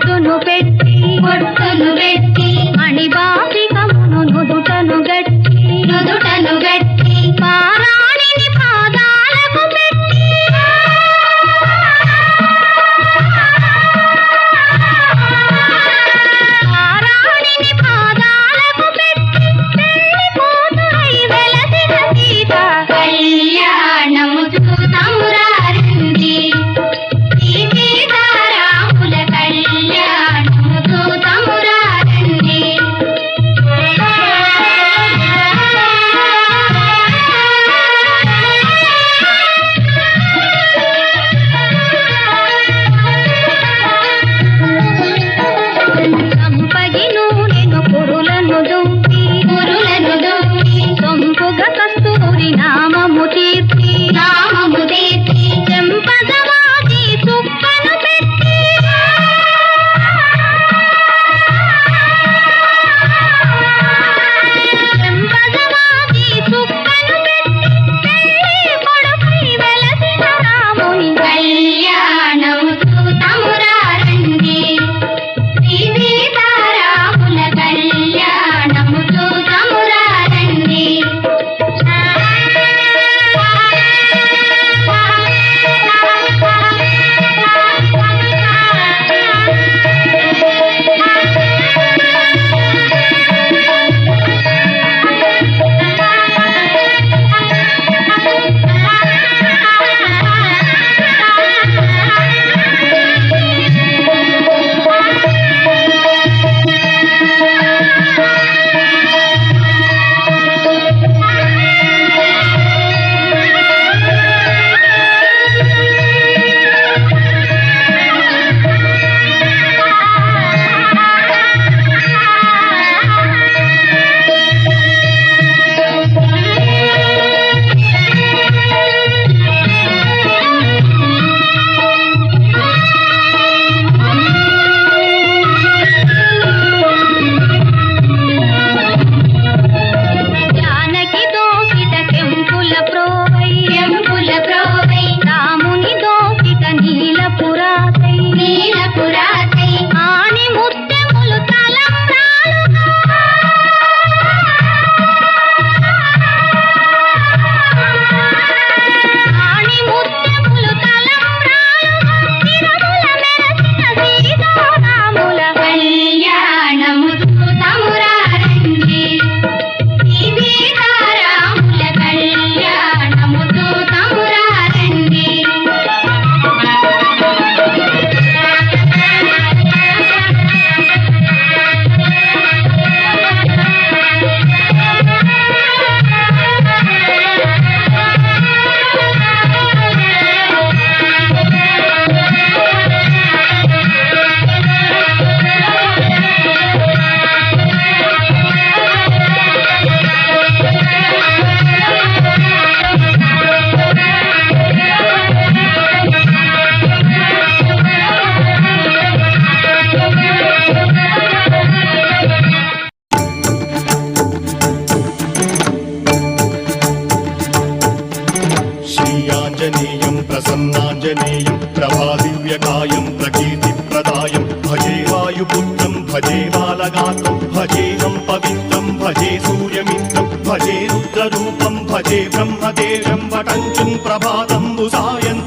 ఒట్టును పెట్టి ఒట్టును పెట్టి. దివ్యకాయనేయం ప్రభా దివ్యకాయం ప్రకీర్తి ప్రదాయం భజే వాయుపుత్రం భజే బాలగాత్రం భజేహం పవిత్రం భజే సూర్యమిత్రం భజే రుద్రరూపం భజే బ్రహ్మదేవం వటంచుం ప్రభాతంబు సాయం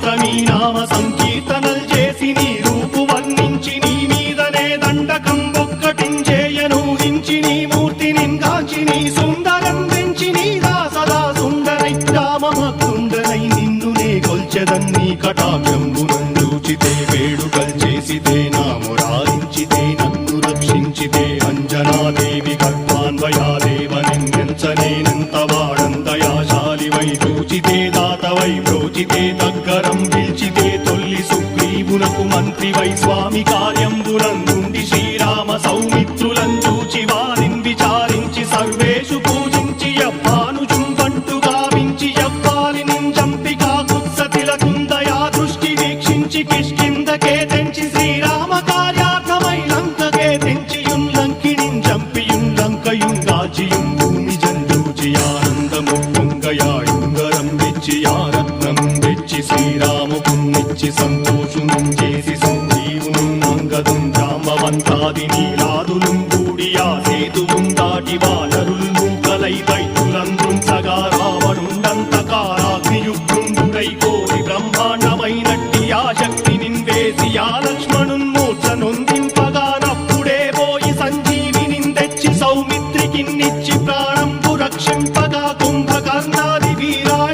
శ్రీరామ సౌమిత్రులను చూచి వారిని విచారించి సర్వేషు పూజించి యవ్వాను చుంబంటు గావించి యవ్వాలి నింజంపికా కుత్సతిలకుందయా దృష్టి వీక్షించి కిష్కిందకే తెంచి శ్రీరామ కార్యార్థమై లంకకే తెంచియుం లంకిణిం జంపియుం లంకయుం గాచియుం భూమి జంజూచి ఆనందము పొంగయాయుంగరం వెచ్చి ఆరత్నం శ్రీరామ శ్రీరాముకున్నిచ్చి సంతోషం చేసి జాంబవంతాది నీలాదులు కూడి ఆ సేతువుం దాటి వానరులు మూకలై దైతులంద్రుం సగా రావణుండంతకారాగ్నియుగ్రుండుడై కోరి బ్రహ్మాండమైనట్టి ఆ శక్తి నిన్వేసి ఆ లక్ష్మణున్ మూర్ఛ నొందింపగానప్పుడే పోయి సంజీవిని తెచ్చి సౌమిత్రికిన్నిచ్చి ప్రాణంపు రక్షింపగా కుంభకర్ణాది వీరాయ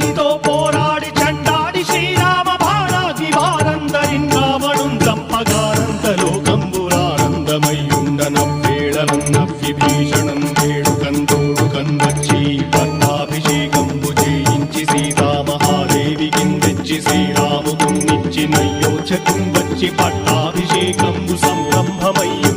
విభీషణం వేడుకందోడు కన్వచ్చి పట్టాభిషేకంబు చేయించి సీతామహాదేవికి తెచ్చి శ్రీరాముకున్నిచ్చి నయోచకం వచ్చి పట్టాభిషేకంబు సంరంభమయ్యి